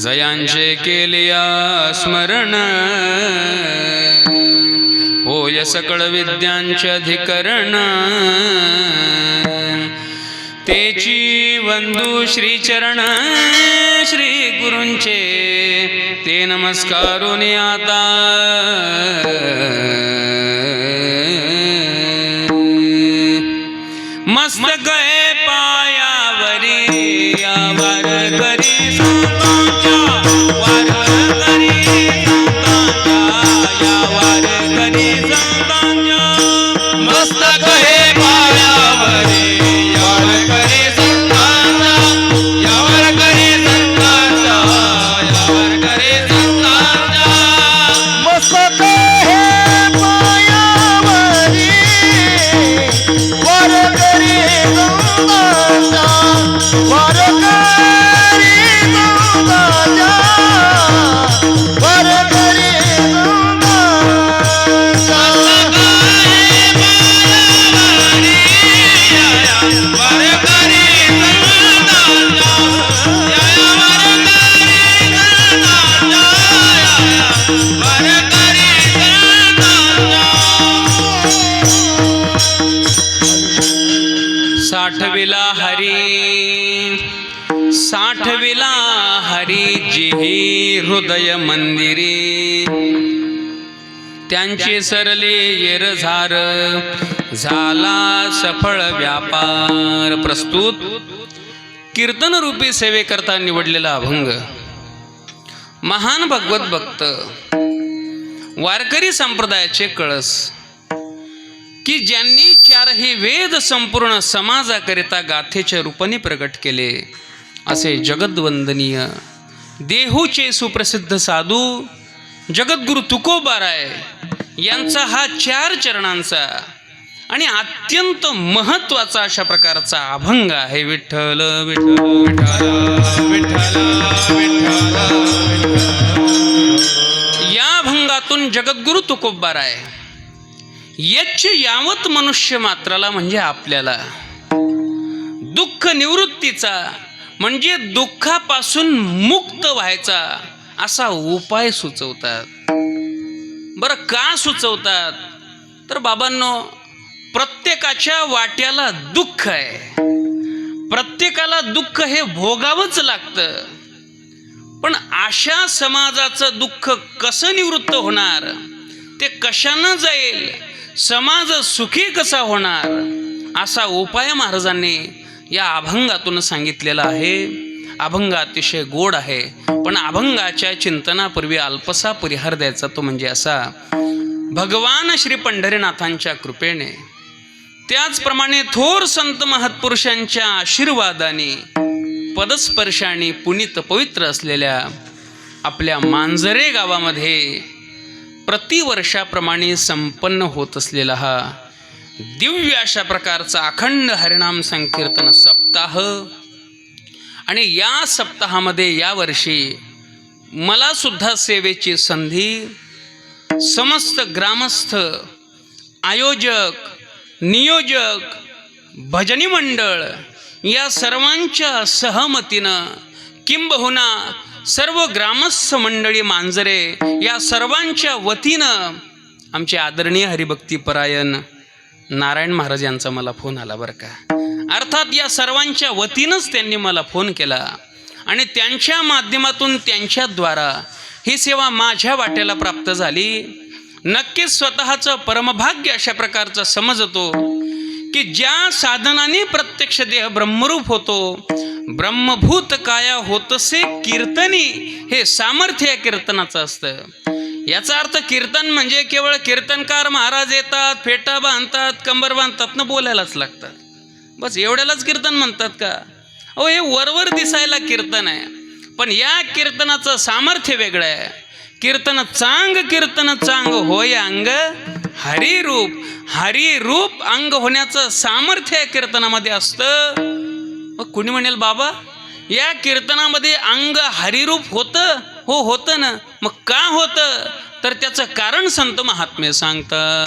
जयांचे केलिया स्मरण. होय सकळ विद्यांचे अधिकरण. तेची वंदू श्रीचरण श्री गुरूंचे. ते नमस्कारून आता. मस्त गय त्यांचे सरले येरझार. झाला सफळ व्यापार. प्रस्तुत कीर्तन रूपी सेवेकरता निवडलेला अभंग. महान भगवत भक्त. वारकरी संप्रदायाचे कळस. की ज्यांनी चारही वेद संपूर्ण समाजाकरिता गाथेच्या रूपाने प्रकट केले. असे जगद्वंदनीय देहूचे सुप्रसिद्ध साधू जगद्गुरु तुकोबाराय यांचा हा चार चरणांचा आणि अत्यंत महत्त्वाचा अशा प्रकारचा अभंग आहे. विठ्ठल विठ्ठल विठ्ठल या अभंगातून जगद्गुरु तुकोबाराय यच्छ यावत मनुष्य मात्राला म्हणजे आपल्याला. दुःख निवृत्तीचा म्हणजे दुःखापासून मुक्त व्हायचा असा उपाय सुचवतात. बरं का सुचवतात? तर बाबांनो प्रत्येकाच्या वाट्याला दुःख आहे. प्रत्येकाला दुःख हे भोगावंच लागतं. पण अशा समाजाचं दुःख कसं निवृत्त होणार? ते कशानं जाईल? समाज सुखी कसा होणार? असा उपाय महाराजांनी या अभंगातून सांगितलेला आहे. अभंग अतिशय गोड आहे. पण अभंगाच्या चिंतनापूर्वी अल्पसा परिहार द्यायचा तो म्हणजे असा भगवान श्री पंढरीनाथांच्या कृपेने त्याचप्रमाणे थोर संत महत्पुरुषांच्या आशीर्वादाने पदस्पर्शाने पुनीत पवित्र असलेल्या आपल्या मांजरे गावामध्ये प्रतिवर्षाप्रमाणे संपन्न होत असलेला हा दिव्य अशा प्रकारचा अखंड हरिणाम संकीर्तन सप्ताह आणि या सप्ताहामध्ये यावर्षी मला सुद्धा सेवेची संधी समस्त ग्रामस्थ आयोजक नियोजक भजनी मंडळ या सर्वांच्या सहमतीनं किंबहुना सर्व ग्रामस्थ मंडळी मांजरे या सर्वांच्या वतीनं आमचे आदरणीय हरिभक्तीपरायण नारायण महाराज यांचा मला फोन आला बरं का. अर्थात या सर्वांच्या वतीनंच त्यांनी मला फोन केला. आणि त्यांच्या माध्यमातून त्यांच्याद्वारा ही सेवा माझ्या वाट्याला प्राप्त झाली. नक्कीच स्वतःचं परमभाग्य अशा प्रकारचं समजतो की ज्या साधनाने प्रत्यक्ष देह ब्रह्मरूप होतो ब्रह्मभूत काया होतसे कीर्तनी हे सामर्थ्य या कीर्तनाचं असतं. याचा अर्थ कीर्तन म्हणजे केवळ कीर्तनकार महाराज येतात फेटा बांधतात कंबर बांधतात ना बोलायलाच लागतात. बस एवढ्यालाच कीर्तन म्हणतात का? अहो हे वरवर दिसायला कीर्तन आहे. पण या कीर्तनाचं सामर्थ्य वेगळं आहे. कीर्तन चांग कीर्तन चांग होय अंग हरिरूप हरिरूप अंग होण्याचं सामर्थ्य या कीर्तनामध्ये असतं. मग कुणी म्हणेल बाबा या कीर्तनामध्ये अंग हरिरूप होतं? हो होतं ना. मग का होतं? तर त्याचं कारण संत महात्मे सांगतात.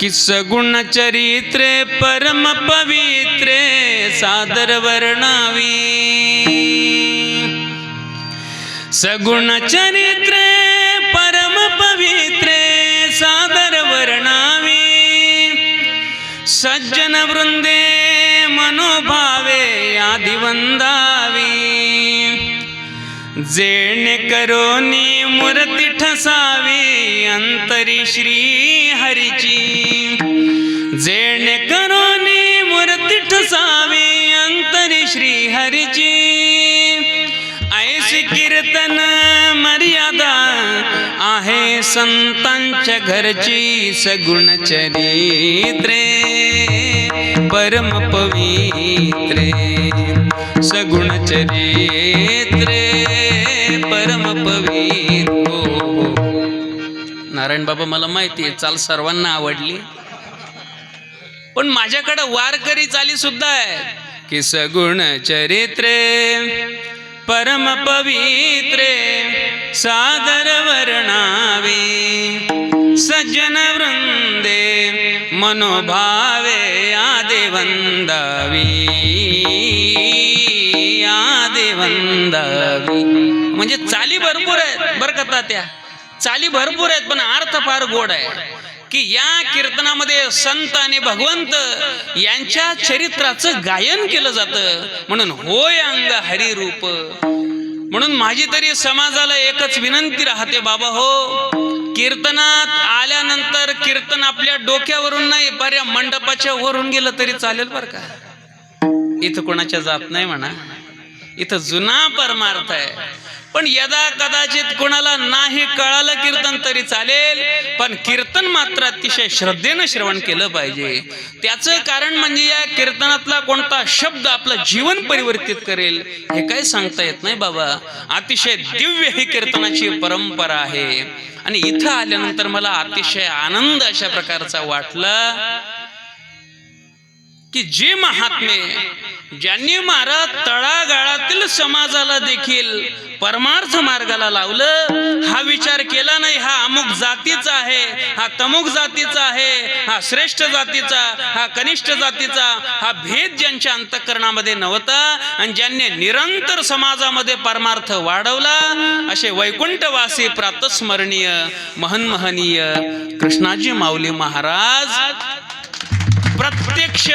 की सगुण चरित्रे परम पवित्रे सादर वर्णावी सगुण चरित्रे परम पवित्रे सादर वर्णावी सज्जन वृंदे मनोभावे आदिवंदावी जेणे करोनी मूर्ती ठसावी अंतरी श्री हरीची जेणे करोनी मूर्ती ठसावी अंतरी श्री हरीची ऐशी कीर्तन मर्यादा आहे संतांच्या घरची सगुण चरित्रे. परम पवित्रे. सगुण चरित्रे. परम पवित्र. नारायण बाबा मला माहिती आहे चाल सर्वांना आवडली. पण माझ्याकडं वारकरी चाली सुद्धा आहे. की सगुण चरित्रे परम पवित्रे सादर वर्णावे सज्जन वृंदे मनोभावे आदे वंदावी आदे वंदावी. म्हणजे चाली भरपूर आहेत बरं का त्या चाली भरपूर आहेत पण अर्थ फार गोड आहे. की या कीर्तनामध्ये संत आणि भगवंत यांच्या चरित्राचं गायन केलं जातं. म्हणून होय अंग हरिरूप. म्हणून माझी तरी समाजाला एकच विनंती राहते बाबा हो कीर्तनात आल्यानंतर कीर्तन आपल्या डोक्यावरून नाही बऱ्या मंडपाच्या वरून गेलं तरी चालेल बरं का? इथं कोणाच्या जात नाही म्हणा. इथं जुना परमार्थ आहे. पण यदा कदाचित कोणाला नाही कळालं कीर्तन तरी चालेल पण कीर्तन मात्र अतिशय श्रद्धेनं श्रवण केलं पाहिजे. त्याचं कारण म्हणजे या कीर्तनातला कोणता शब्द आपलं जीवन परिवर्तित करेल हे काय सांगता येत नाही बाबा. अतिशय दिव्य ही कीर्तनाची परंपरा आहे. आणि इथं आल्यानंतर मला अतिशय आनंद अशा प्रकारचा वाटला. की जे महात्मे ज्यांनी महाराज तळागाळातील समाजाला देखील परमार्थ मार्गाला लावलं हा विचार केला नाही हा अमुक जातीचा आहे हा तमुक जातीचा आहे हा श्रेष्ठ जातीचा हा कनिष्ठ जातीचा हा भेद ज्यांच्या अंतकरणामध्ये नव्हता आणि ज्यांनी निरंतर समाजामध्ये परमार्थ वाढवला असे वैकुंठवासी प्रातस्मरणीय महनमहनीय कृष्णाजी माऊली महाराज प्रत्यक्ष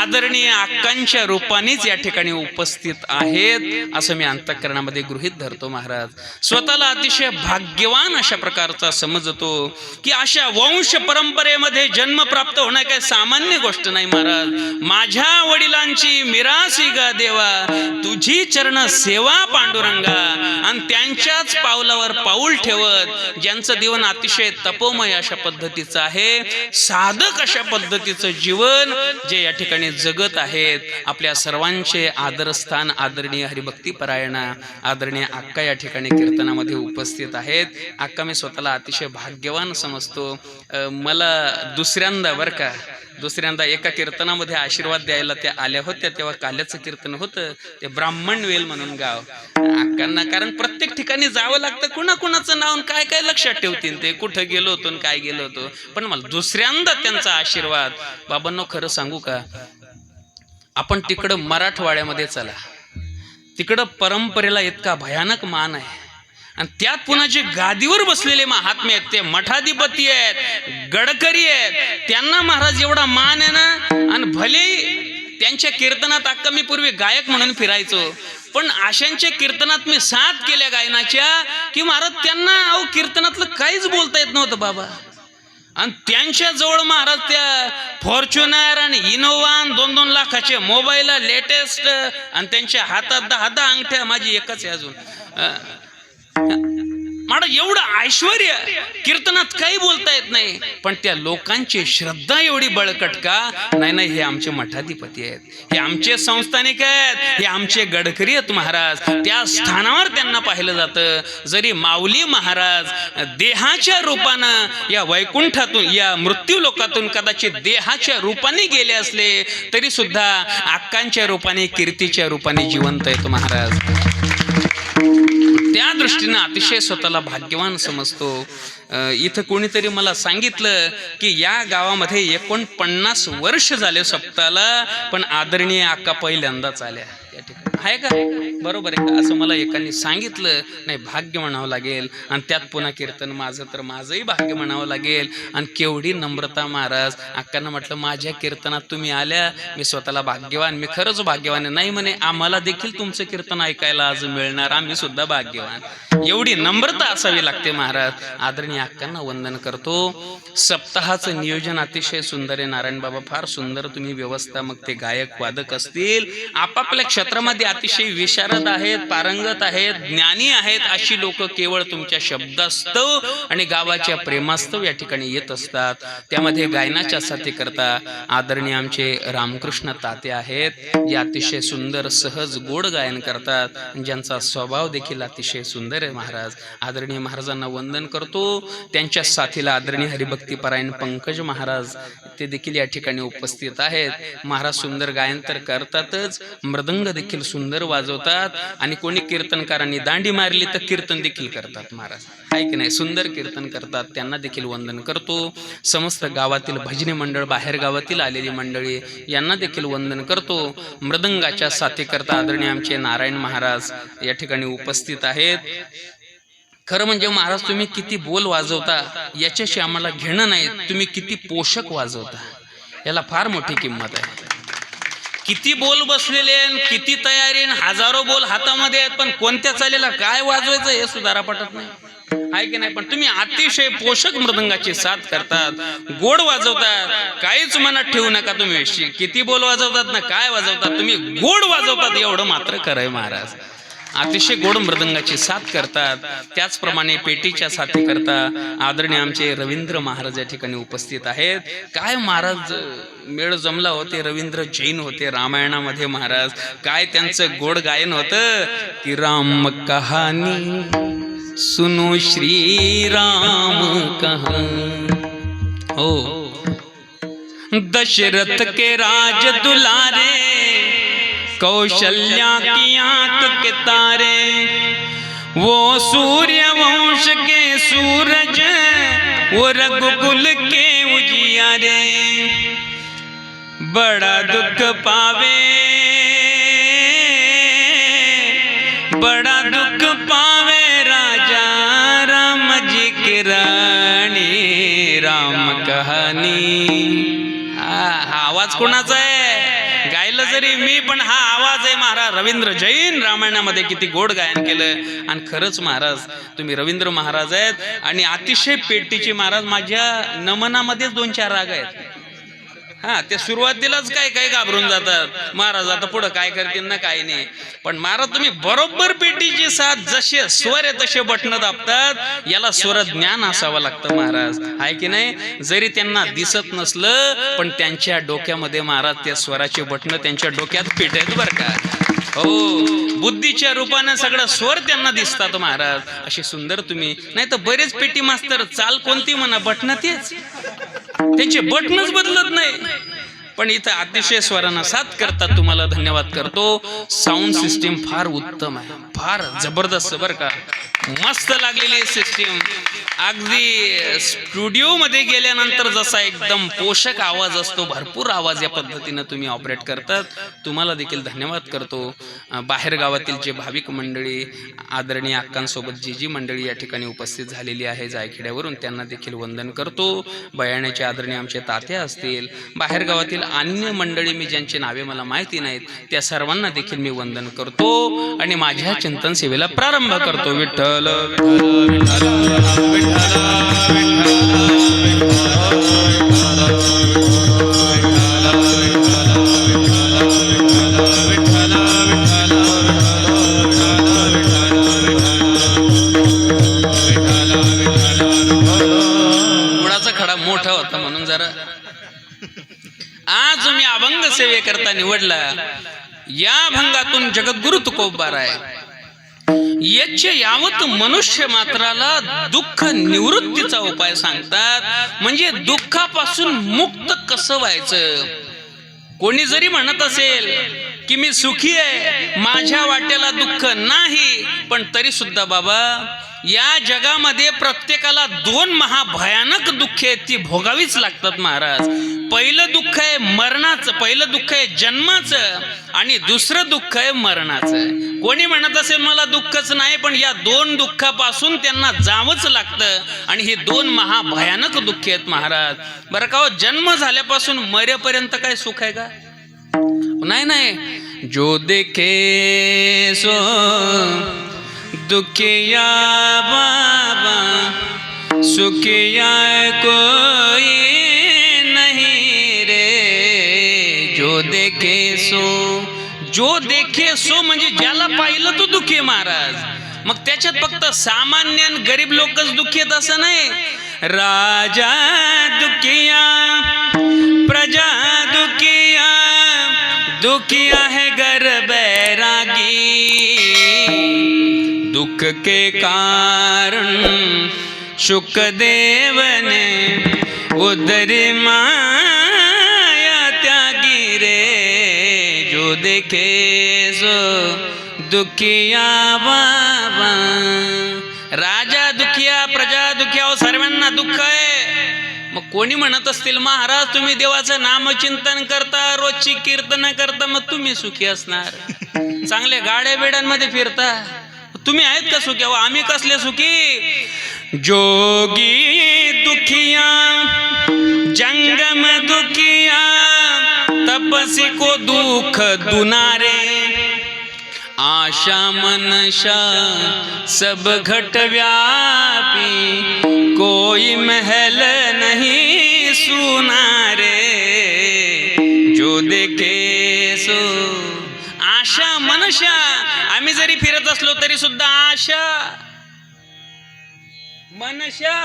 आदरणीय अक्कांच्या रूपानेच या ठिकाणी उपस्थित आहेत असं मी अंतकरणामध्ये गृहित धरतो महाराज. स्वतःला अतिशय भाग्यवान अशा प्रकारचा समजतो की अशा वंश परंपरेमध्ये जन्म प्राप्त होणं काही सामान्य गोष्ट नाही महाराज. माझ्या वडिलांची मिरासी गा देवा तुझी चरण सेवा पांडुरंगा आणि त्यांच्याच पावलावर पाऊल ठेवत ज्यांचं जीवन अतिशय तपोमय अशा पद्धतीचं आहे साधक अशा पद्धतीचं जीवन जे या ठिकाणी जगत आहेत आपल्या सर्वांचे आदरस्थान आदरणीय हरिभक्तीपरायणा आदरणीय अक्का या ठिकाणी कीर्तनामध्ये उपस्थित आहेत. अक्का मी स्वतःला अतिशय भाग्यवान समजतो. मला दुसऱ्यांदा बरं का दुसऱ्यांदा एका कीर्तनामध्ये आशीर्वाद द्यायला त्या आल्या होत्या तेव्हा काल्याचं कीर्तन होतं ते ब्राह्मण वेल म्हणून गाव. अक्कांना कारण प्रत्येक ठिकाणी जावं लागतं कुणा कुणाचं नाव काय काय लक्षात ठेवतील ते कुठं गेलो होतो आणि काय गेलो होतो. पण मला दुसऱ्यांदा त्यांचा आशीर्वाद. बाबांनो खरं सांगू का आपण तिकडं मराठवाड्यामध्ये चला. तिकडं परंपरेला इतका भयानक मान आहे. आणि त्यात पुन्हा जे गादीवर बसलेले महात्मे आहेत ते मठाधिपती आहेत गडकरी आहेत त्यांना महाराज एवढा मान आहे ना आणि भले त्यांच्या कीर्तनात अक्का मी पूर्वी गायक म्हणून फिरायचो पण आशांच्या कीर्तनात मी साथ केल्या गायनाच्या की महाराज त्यांना अहो कीर्तनातलं काहीच बोलता येत नव्हतं बाबा. आणि त्यांच्या जवळ महाराज त्या फॉर्च्युनर आणि इनोवान दोन दोन लाखाचे मोबाईल लेटेस्ट आणि त्यांच्या हातात दहा दहा अंगठ्या माझी एकच आहे अजून. महाराज एवढं ऐश्वर कीर्तनात काही बोलता येत नाही. पण त्या लोकांची श्रद्धा एवढी बळकट का? नाही नाही हे आमचे मठाधिपती आहेत. हे आमचे संस्थानिक आहेत. हे आमचे गडकरी आहेत महाराज. त्या स्थानावर त्यांना पाहिलं जातं. जरी माऊली महाराज देहाच्या रूपानं या वैकुंठातून या मृत्यू लोकातून कदाचित देहाच्या रूपाने गेले असले तरी सुद्धा अक्कांच्या रूपाने कीर्तीच्या रूपाने जिवंत आहेत महाराज. त्या दृष्टीनं अतिशय स्वतःला भाग्यवान समजतो. इथं कोणीतरी मला सांगितलं की या गावामध्ये एकोणपन्नास वर्ष झाले सप्ताला पण आदरणीय आका पहिल्यांदाच आल्या. आहे का? बरोबर आहे का? असं मला एकाने सांगितलं. नाही भाग्य म्हणावं लागेल. आणि त्यात पुन्हा कीर्तन माझं तर माझंही भाग्य म्हणावं लागेल. आणि केवढी नम्रता महाराज. अक्कांना म्हटलं माझ्या कीर्तनात तुम्ही आल्या. मी स्वतःला भाग्यवान. मी खरंच भाग्यवान आहे. नाही म्हणे आम्हाला देखील तुमचं कीर्तन ऐकायला आज मिळणार. आम्ही सुद्धा भाग्यवान. एवढी नम्रता असावी लागते महाराज. आदरणीय अक्कांना वंदन करतो. सप्ताहाचं नियोजन अतिशय सुंदर आहे. नारायण बाबा फार सुंदर तुम्ही व्यवस्था. मग ते गायक वादक असतील. आपापल्या क्षेत्रामध्ये अतिशय विशारद आहेत पारंगत आहेत ज्ञानी आहेत अशी लोक केवळ तुमच्या शब्दास्तव आणि गावाच्या प्रेमास्तव या ठिकाणी येत असतात. त्यामध्ये गायनाच्या साथी करता आदरणीय आमचे रामकृष्ण ताते आहेत. जे अतिशय सुंदर सहज गोड गायन करतात. ज्यांचा स्वभाव देखील अतिशय सुंदर आहे महाराज. आदरणीय महाराजांना वंदन करतो. त्यांच्या साथीला आदरणीय हरिभक्तीपरायण पंकज महाराज ते देखील या ठिकाणी उपस्थित आहेत. महाराज सुंदर गायन तर करतातच. मृदंग देखील सुंदर वाजवतात. आणि कोणी कीर्तनकारांनी दांडी मारली तर कीर्तन देखील करतात महाराज. आहे की नाही? सुंदर कीर्तन करतात. त्यांना देखील वंदन करतो. समस्त गावातील भजनी मंडळ बाहेर गावातील आलेली मंडळी यांना देखील वंदन करतो. मृदंगाच्या साथीकरता आदरणीय आमचे नारायण महाराज या ठिकाणी उपस्थित आहेत. खरं म्हणजे महाराज तुम्ही किती बोल वाजवता याच्याशी आम्हाला घेणं नाही तुम्ही किती पोषक वाजवता. याला फार मोठी किंमत आहे. किती बोल बसलेले किती तयारी हजारो बोल हातामध्ये आहेत पण कोणत्या चालेला काय वाजवायचं हे सुधारा पटत नाही. आहे की नाही? पण तुम्ही अतिशय पोषक मृदंगाची साथ करतात गोड वाजवतात काहीच मनात ठेवू नका तुम्ही किती बोल वाजवतात ना काय वाजवतात तुम्ही गोड वाजवतात एवढं मात्र खरंय महाराज. अतिशय गोड मृदंगाची साथ करतात. त्याचप्रमाणे पेटीच्या साथी करता. आदरणीय आमचे रवींद्र महाराज या ठिकाणी उपस्थित आहेत. काय महाराज मेळ जमला होते रवींद्र जैन होते रामायणामध्ये महाराज. काय त्यांचं गोड गायन होतं? की राम कहाणी. सुनो श्री राम कहानी हो. दशरथ के राज दुलारे कौशल्या की आंख के तारे। वो सूर्य वंश के सूरज वो रघुकुल के उजियारे। बड़ा दुख पावे रवींद्र जैन रामायणामध्ये किती गोड गायन केलं. आणि खरंच महाराज तुम्ही रवींद्र महाराज आहेत आणि अतिशय पेटीचे महाराज माझ्या नमनामध्येच दोन चार राग आहेत. हा ते सुरुवातीलाच काय काय घाबरून जातात. महाराज आता पुढं काय करतील ना काय नाही. पण महाराज तुम्ही बरोबर पेटीची साथ जसे स्वर आहे तसे बटन दाबतात. याला स्वर ज्ञान असावं लागतं महाराज. आहे की नाही? जरी त्यांना दिसत नसलं पण त्यांच्या डोक्यामध्ये महाराज त्या स्वराचे बटन त्यांच्या डोक्यात पेट आहेत बरं का? हो. बुद्धीच्या रूपाने सगळं स्वर त्यांना दिसतात महाराज. असे सुंदर तुम्ही. नाही तर बरेच पेटी मास्तर चाल कोणती म्हणा बटन तेच. त्यांचे बटणच बदलत नाही. पण इथं अतिशय स्वरांना साथ करतात. तुम्हाला धन्यवाद करतो. साऊंड सिस्टीम फार उत्तम आहे. फार जबरदस्त बरं का. मस्त लागलेली सिस्टीम अगदी स्टुडिओ मध्ये गेल्यानंतर जसा एकदम पोषक आवाज असतो भरपूर आवाज या पद्धतीनं तुम्ही ऑपरेट करतात. तुम्हाला देखील धन्यवाद करतो. बाहेर गावातील जे भाविक मंडळी आदरणीय अक्कांसोबत जी जी मंडळी या ठिकाणी उपस्थित झालेली आहे जायखेड्यावरून त्यांना देखील वंदन करतो. बयाण्याचे आदरणीय आमचे तात्या असतील बाहेर गावातील अन्य मंडळी मी ज्यांची नावे मला माहिती नाहीत त्या सर्वांना देखील मी वंदन करतो आणि माझ्या चिंतन सेवेला प्रारंभ करतो. विठ्ठल विठ्ठल. याचे यावत मनुष्य मात्राला दुःख निवृत्तीचा उपाय सांगतात. म्हणजे दुःखापासून मुक्त कसं व्हायचं? कोणी जरी म्हणत असेल की मी सुखी आहे माझ्या वाट्याला दुःख नाही पण तरी सुद्धा बाबा या जगामध्ये प्रत्येकाला दोन महाभयानक दुःख आहेत ती भोगावीच लागतात महाराज. पहिलं दुःख आहे मरणाचं पहिलं दुःख आहे जन्माचं आणि दुसरं दुःख आहे मरणाचं. कोणी म्हणत असेल मला दुःखच नाही पण या दोन दुःखापासून त्यांना जावंच लागतं. आणि हे दोन महाभयानक दुःख आहेत महाराज. बरं का हो, जन्म झाल्यापासून मरेपर्यंत काय सुख आहे का? नाही नाही. जो देखे सो दुखिया बाबा सुखिया कोई नहीं रे. जो देखे सो जो देखे सो म्हणजे ज्याला पाहिलं तो दुखी महाराज. मग त्याच्यात फक्त सामान्य आणि गरीब लोकच दुःखी आहेत असं नाही. राजा दुखिया प्रजा दुखिया दुखिया है गर बैरागी. दुख के कारण शुकदेव ने उदरी माया जो देखे दुखिया बाबा। राजा दुखिया प्रजा दुखिया हो, सर्वांना दुःख आहे। मग कोणी म्हणत असतील महाराज तुम्ही देवाचं नामचिंतन करता रोजची कीर्तन करता मग तुम्ही सुखी असणार. चांगले गाड्या बेड्यांमध्ये फिरता। तुम्ही आहेत का सुखी? अहो आम्ही कसले सुखी? जोगी दुखिया जंगम दुखिया तपसी को दुख दुनारे। आशा मनशा सब घट व्यापी। कोई महल नहीं सुना रे जो देखे सो आशा मनशा। आम्ही जरी फिरत असलो तरी सुद्धा आशा। मनशा।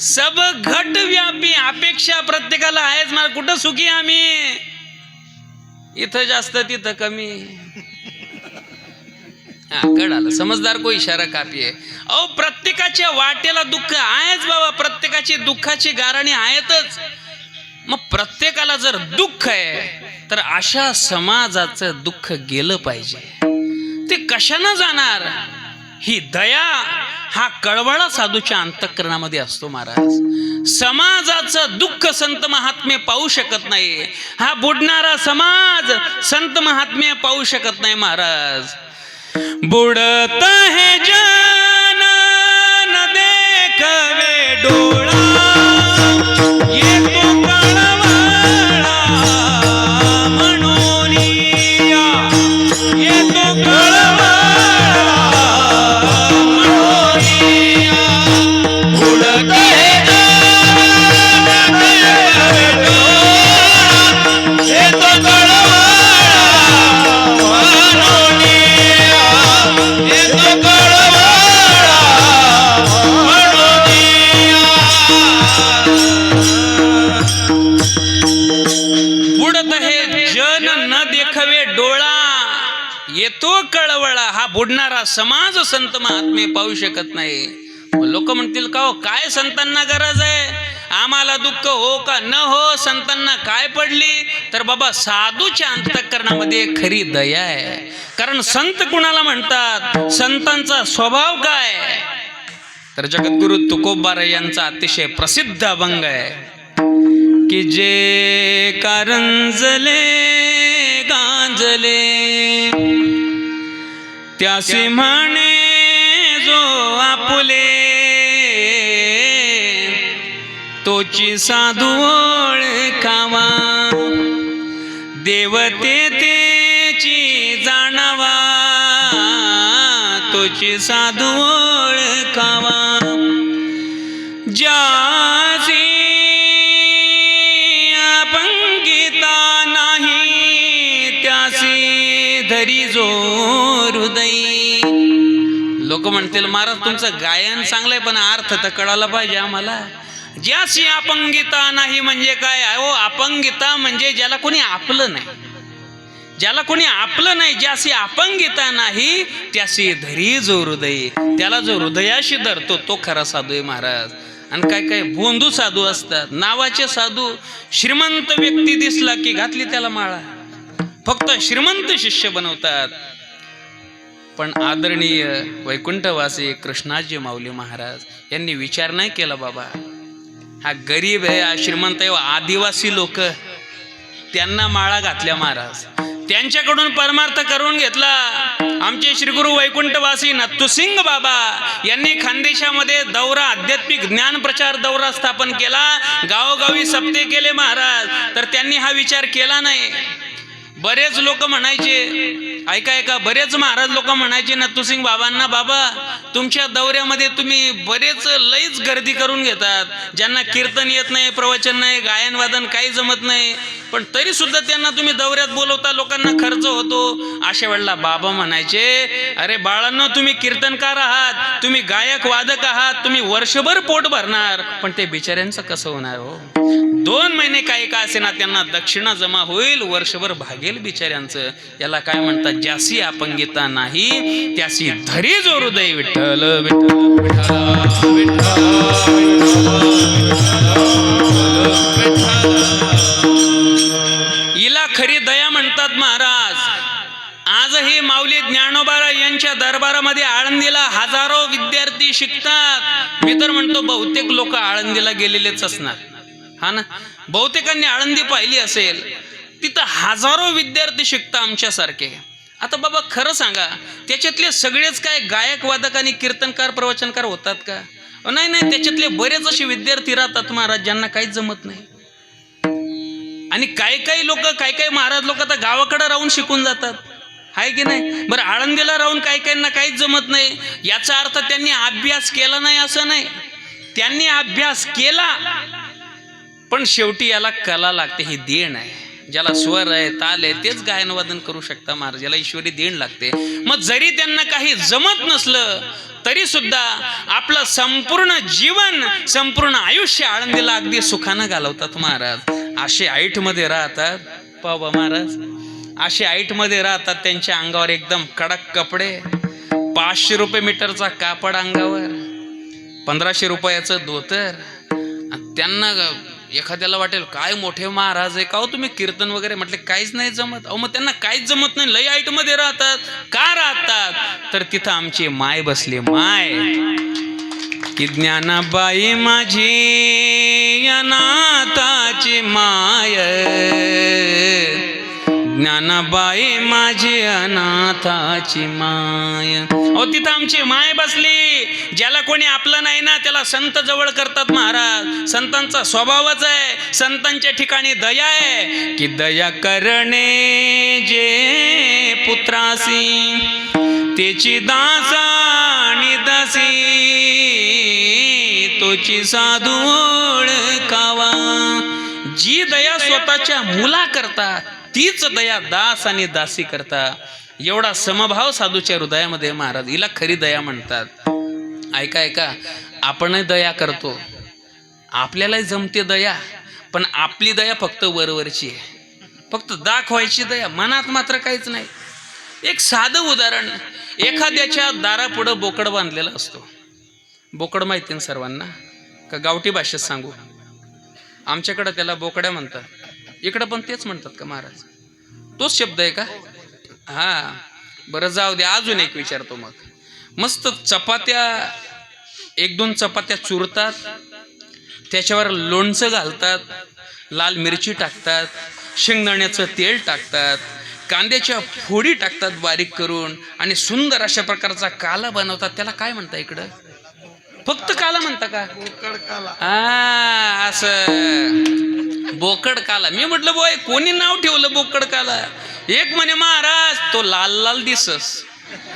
सब घट व्यापी अपेक्षा प्रत्येकाला आहेच. मला कुठं सुखी आम्ही? इथं जास्त तिथं कमी. हा कळालं. समजदार को इशारा कापी आहे. अहो प्रत्येकाच्या वाटेला दुःख आहेच बाबा. प्रत्येकाची दुःखाची गारणी आहेतच. मग प्रत्येकाला जर दुःख आहे तर अशा समाजाचं दुःख गेलं पाहिजे. ते कशानं जाणार? ही दया हा कळवळा साधूच्या अंतःकरणामध्ये असतो महाराज. समाजाचं दुःख संत महात्मे पाहू शकत नाही. हा बुडणारा समाज संत महात्मे पाहू शकत नाही महाराज. बुडत हे जग सारा समाज संत महात्मे पाहू शकत नाही. लोक म्हणतील का हो काय संतांना गरज आहे? आम्हाला दुःख हो का न हो? संतांना काय पडली? तर बाबा साधूच्या अंतःकरणामध्ये खरी दया आहे. कारण संत कुणाला म्हणतात? संतांचा स्वभाव काय? तर जगद्गुरु तुकोबार यांचा अतिशय प्रसिद्ध अभंग आहे. की जे कारंजले गांजले त्यासी म्हणे जो आपुले तोची साधू ओळखावा. देवते तेची जाणावा. तोची साधू म्हणतील महाराज तुमचं गायन चांगलंय पण अर्थ तर कळायला पाहिजे आम्हाला. ज्याशी अपंगिता नाही म्हणजे काय? हो अपंगिता म्हणजे ज्याला कोणी आपलं नाही. ज्याला कोणी आपलं नाही ज्याशी अपंगिता नाही त्याशी धरी जो हृदय. त्याला जो हृदयाशी धरतो तो खरा साधू आहे महाराज. आणि काय काय बोंधू साधू असतात. नावाचे साधू श्रीमंत व्यक्ती दिसला की घातली त्याला माळा. फक्त श्रीमंत शिष्य बनवतात. पण आदरणीय वैकुंठवासी कृष्णाजी माऊली महाराज यांनी विचार नाही केला बाबा. हा गरीब आहे हा श्रीमंत आहे आदिवासी लोक. त्यांना माळा घातल्या महाराज. त्यांच्याकडून परमार्थ करून घेतला. आमचे श्रीगुरु वैकुंठवासी नत्तुसिंग बाबा यांनी खानदेशामध्ये दौरा आध्यात्मिक ज्ञान प्रचार दौरा स्थापन केला. गावोगावी सप्ते केले महाराज. तर त्यांनी हा विचार केला नाही. बरेच लोक म्हणायचे ऐका ऐका बरेच महाराज लोक म्हणायचे नत्तुसिंग बाबांना बाबा तुमच्या दौऱ्यामध्ये तुम्ही बरेच लईच गर्दी करून घेतात. ज्यांना कीर्तन येत नाही प्रवचन नाही गायन वादन काही जमत नाही. पण तरी सुद्धा त्यांना तुम्ही दौऱ्यात बोलवता लोकांना खर्च होतो. अशा वेळेला बाबा म्हणायचे अरे बाळांनो तुम्ही कीर्तनकार आहात तुम्ही गायक वादक आहात तुम्ही वर्षभर पोट भरणार. पण ते बिचाऱ्यांचं कसं होणार हो? दोन महिने काही का असेना त्यांना दक्षिणा जमा होईल वर्षभर भागेल बिचाऱ्यांचं. याला काय म्हणतात? ज्यासी अपंगिता नाही त्यासी धरी जो हृदय विठ्ठल विठ्ठल हिला खरी दया म्हणतात महाराज. आजही माऊली ज्ञानोबारा यांच्या दरबारामध्ये आळंदीला हजारो विद्यार्थी शिकतात. मी तर म्हणतो बहुतेक लोक आळंदीला गेलेलेच असणार. हा ना? बहुतेकांनी आळंदी पाहिली असेल. तिथं हजारो विद्यार्थी शिकतात आमच्यासारखे. आता बाबा खरं सांगा त्याच्यातले सगळेच काय गायक वादक आणि कीर्तनकार प्रवचनकार होतात का? नाही नाही त्याच्यातले बरेच असे विद्यार्थी राहतात महाराज ज्यांना काहीच जमत नाही. आणि काही काही लोक काही काही महाराज लोक आता गावाकडे राहून शिकून जातात. आहे की नाही? बरं आळंदीला राहून काही काहींना काहीच जमत नाही. याचा अर्थ त्यांनी अभ्यास केला नाही असं नाही. त्यांनी अभ्यास केला पण शेवटी याला कला लागते ही देण आहे. ज्याला स्वर आहे ताल आहे तेच गायनवादन करू शकता महाराज. याला ईश्वरी देण लागते. मग जरी त्यांना काही जमत नसलं तरी सुद्धा आपलं संपूर्ण जीवन संपूर्ण आयुष्य आळंदीला अगदी सुखानं घालवतात महाराज. असे आईटमध्ये राहतात. पाबा महाराज. असे आईटमध्ये राहतात त्यांच्या अंगावर एकदम कडक कपडे. पाचशे रुपये मीटरचा कापड अंगावर. पंधराशे रुपयाचं धोतर. त्यांना एखाद्याला वाटेल काय मोठे महाराज आहे का हो तुम्ही कीर्तन वगैरे? म्हटले काहीच नाही जमत. अहो मग त्यांना काहीच जमत नाही लई मध्ये राहतात. का राहतात? तर तिथं आमची माय बसली माय. की ज्ञानाबाई माझी अनाथाची माय ज्ञानाबाई माझी अनाथाची माय. अहो तिथं आमची माय बसली. ज्याला कोणी आपलं नाही ना त्याला संत जवळ करतात महाराज. संतांचा स्वभावच आहे. संतांच्या ठिकाणी दया आहे. की दया करणे जे पुत्रासी त्याची दासा आणि दासी तोची साधू कावा जी दया स्वतःच्या मुला करतात तीच दया दास आणि दासी करता. एवढा समभाव साधूच्या हृदयामध्ये महाराज हिला खरी दया म्हणतात. ऐका ऐका आपणही दया करतो. आपल्यालाही जमते दया पण आपली दया फक्त वरवरची आहे. फक्त दाखवायची दया मनात मात्र काहीच नाही. एक साधं उदाहरण एखाद्याच्या दारापुढं बोकड बांधलेला असतो. बोकड माहिती ना सर्वांना? का गावठी भाषेत सांगू? आमच्याकडं त्याला बोकड्या म्हणतात. इकडं पण तेच म्हणतात का महाराज? तोच शब्द आहे का? हा. बरं जाऊ दे अजून एक विचारतो मग. मस्त चपात्या एक दोन चपात्या चुरतात त्याच्यावर लोणचं घालतात लाल मिरची टाकतात शेंगदाण्याचं तेल टाकतात कांद्याच्या फोडी टाकतात बारीक करून आणि सुंदर अशा प्रकारचा काला बनवतात. त्याला काय म्हणता इकडं? फक्त काला म्हणता का? हा असं. बोकड काला. मी म्हटलं बोय कोणी नाव ठेवलं बोकड काला? एक म्हणे महाराज तो लाल लाल दिसस.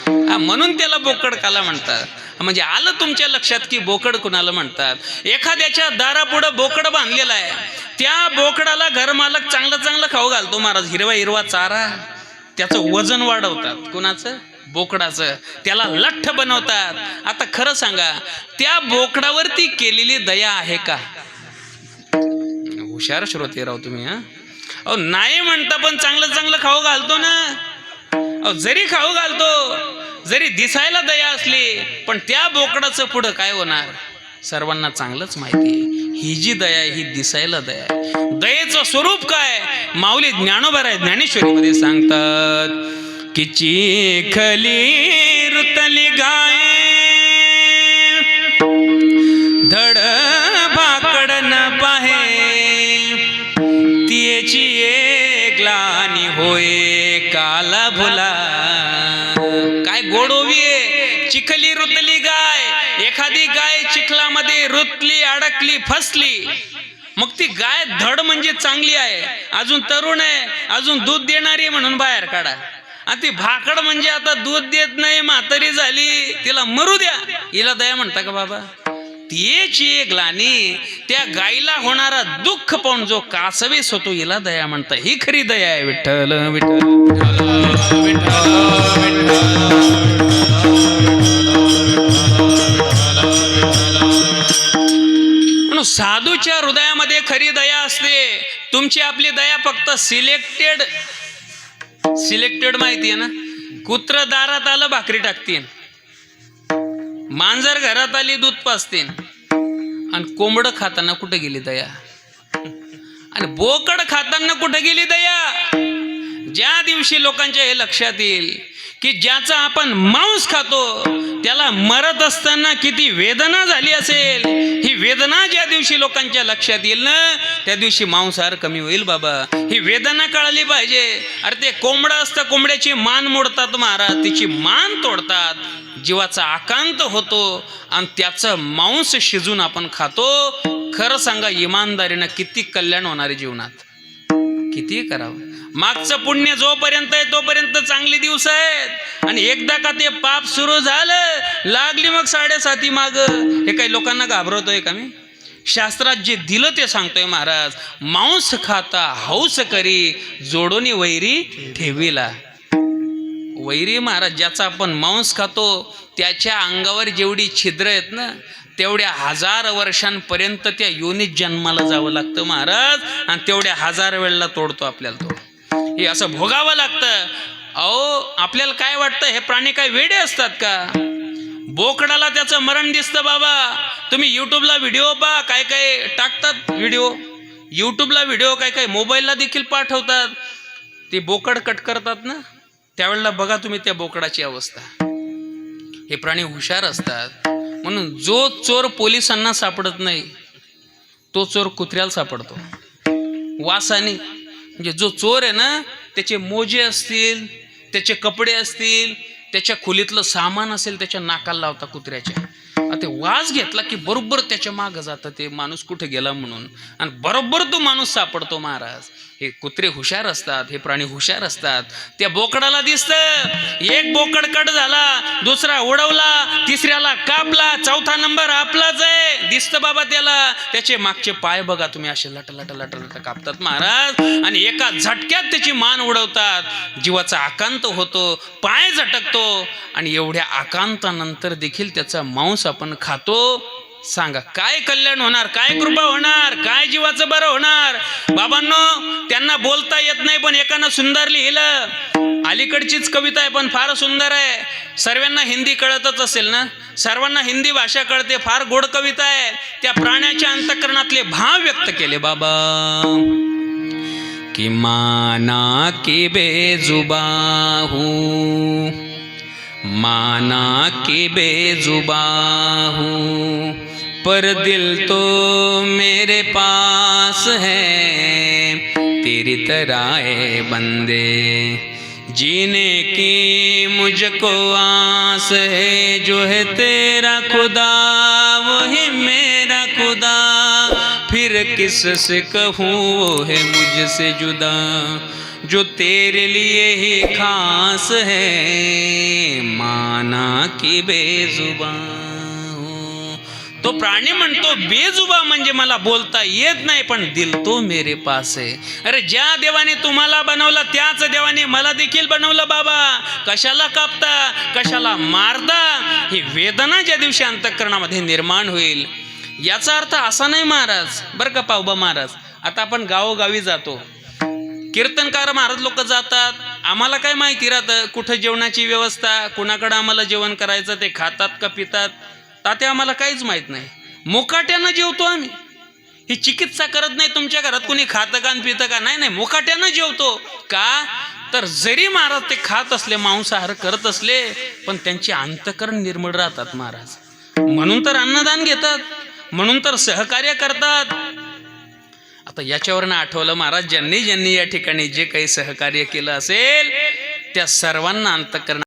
म्हणून त्याला बोकड काला म्हणतात. म्हणजे आलं तुमच्या लक्षात की बोकड कुणाला म्हणतात? एखाद्याच्या दारापुढं बोकड बांधलेला आहे. त्या बोकडाला घरमालक चांगलं चांगलं खाऊ घालतो महाराज हिरवा हिरवा चारा. त्याचं वजन वाढवतात. कुणाचं? बोकडाचं. त्याला लठ्ठ बनवतात. आता खरं सांगा त्या बोकडावरती केलेली दया आहे का? हुशार श्रोते राव तुम्ही हा? अहो नाही म्हणता पण चांगलं चांगलं खाऊ घालतो ना. अहो जरी खाऊ घालतो जरी दिसायला दया असली पण त्या बोकडाचं पुढं काय होणार? सर्वांना चांगलंच माहिती आहे. ही जी दया आहे ही दिसायला दया आहे. दयेचं स्वरूप काय? माऊली ज्ञानोभर आहे ज्ञानेश्वरीमध्ये सांगतात की चिखली रुतली गाय। धड भाकड न पाहे। तिची ग्लानी होय काला भुला। काय गोडोवी चिखली रुतली गाय। एखादी गाय चिखलामध्ये रुतली अडकली फसली मग ती गाय धड म्हणजे चांगली आहे. अजून तरुण आहे अजून दूध देणारी म्हणून बाहेर काढा. आणि ती भाकड म्हणजे आता दूध देत नाही म्हातारी झाली तिला मरू द्या. हिला दया म्हणता का बाबा? तीच एक लाणी त्या गायीला होणारा दुःख पाहून जो कासवीस होतो हिला दया म्हणता. ही खरी दया आहे विठ्ठल विठ्ठल म्हणून साधूच्या हृदयामध्ये खरी दया असते. तुमची आपली दया फक्त सिलेक्टेड सिलेक्टेड माहिती आहे ना? कुत्र दारात आलं भाकरी टाकतील मांजर घरात आली दूध पाजतील आणि कोंबड खाताना कुठे गेली दया? आणि बोकड खाताना कुठे गेली दया? ज्या दिवशी लोकांच्या हे लक्षात येईल की ज्याचा आपण मांस खातो त्याला मरत असताना किती वेदना झाली असेल. ही वेदना ज्या दिवशी लोकांच्या लक्षात येईल ना त्या दिवशी मांसाहार कमी होईल बाबा. ही वेदना कळली पाहिजे. अरे ते कोंबडं असतं कोंबड्याची मान मोडतात महाराज. तिची मान तोडतात. जीवाचा आकांत होतो आणि त्याचं मांस शिजून आपण खातो. खरं सांगा इमानदारीनं किती कल्याण होणारे जीवनात. किती करावं? मागचं पुण्य जोपर्यंत आहे तोपर्यंत चांगले दिवस आहेत. आणि एकदा का ते पाप सुरू झालं लागली मग साडेसाती माग. हे काही लोकांना घाबरवतोय का मी? शास्त्रात जे दिलं ते सांगतोय महाराज. मांस खाता हौस करी जोडोनी वैरी ठेवीला. वैरी महाराज ज्याचा आपण मांस खातो त्याच्या अंगावर जेवढी छिद्र आहेत ना तेवढ्या हजार वर्षांपर्यंत त्या योनीत जन्माला जावं लागतं महाराज. आणि तेवढ्या हजार वेळेला तोडतो आपल्याला तो. हे असं भोगावं लागतं. अहो आपल्याला काय वाटतं? हे प्राणी काय वेडे असतात का? बोकडाला त्याचं मरण दिसतं बाबा. तुम्ही यूट्यूबला व्हिडिओ पहा काय काय टाकतात व्हिडिओ यूट्यूबला व्हिडिओ काय काय मोबाईलला देखील पाठवतात. ते बोकड कट करतात ना? त्यावेळेला बघा तुम्ही त्या बोकडाची अवस्था. हे प्राणी हुशार असतात. म्हणून जो चोर पोलिसांना सापडत नाही तो चोर कुत्र्याला सापडतो. वासाने म्हणजे जो चोर आहे ना त्याचे मोजे असतील त्याचे कपडे असतील त्याच्या खोलीतलं सामान असेल त्याच्या नाकाला लावता कुत्र्याच्या. ते वास घेतला की बरोबर त्याच्या मागं जातं ते माणूस कुठे गेला म्हणून. आणि बरोबर तो माणूस सापडतो महाराज. हे कुत्रे हुशार असतात हे प्राणी हुशार असतात. त्या बोकडाला दिसतं एक बोकड कट झाला दुसरा उडवला तिसऱ्याला कापला चौथा नंबर आपलाच आहे. दिसतं बाबा त्याला. त्याचे मागचे पाय बघा तुम्ही असे लट लट लट लट कापतात महाराज. आणि एका झटक्यात त्याची मान उडवतात. जीवाचा आकांत होतो पाय झटकतो. आणि एवढ्या आकांतानंतर देखील त्याचा मांस आपण खातो सांगा काय कल्याण होणार काय कृपा होणार काय जीवाचं बरं होणार? बाबांनो त्यांना बोलता येत नाही पण एकानं सुंदर लिहिलं. अलीकडचीच कविता आहे पण फार सुंदर आहे. सर्वांना हिंदी कळतच असेल ना? सर्वांना हिंदी भाषा कळते फार गोड कविता आहे. त्या प्राण्याच्या अंतकरणातले भाव व्यक्त केले बाबा. कि माना की बेजुबाहू. माना कि बेजुबाहू पर दिल तो मेरे पास है। तेरी तरह बंदे, जीने की मुझको आस है। जो है तेरा खुदा, वही मेरा खुदा। फिर किस से कहूँ, वो है मुझसे जुदा। जो तेरे लिए ही खास है माना की बेजुबा तो प्राणी म्हणतो बेजुबा म्हणजे मला बोलता येत नाही पण दिल तो मेरे पास. आहे अरे ज्या देवाने तुम्हाला बनवलं त्याच देवाने मला देखील बनवलं बाबा. कशाला कापता? कशाला मारता? ही वेदना ज्या दिवशी अंतःकरणामध्ये निर्माण होईल. याचा अर्थ असा नाही महाराज. बरं का पावबा महाराज. आता आपण गावोगावी जातो. कीर्तनकार महाराज लोक जातात. आम्हाला काय माहिती राहतं? कुठं जेवणाची व्यवस्था कुणाकडं आम्हाला जेवण करायचं ते खातात का पितात? ताते आम्हाला काहीच माहीत नाही. मोकाट्यानं जेवतो आम्ही. ही चिकित्सा करत नाही तुमच्या घरात कोणी? खातं का आणि पितं का? नाही नाही मोकाट्यानं जेवतो. का? तर जरी महाराज ते खात असले मांसाहार करत असले पण त्यांचे अंतकरण निर्मळ राहतात महाराज. म्हणून तर अन्नदान घेतात. म्हणून तर सहकार्य करतात. आता याच्यावरनं आठवलं महाराज ज्यांनी ज्यांनी या ठिकाणी जे काही सहकार्य केलं असेल त्या सर्वांना अंतकरण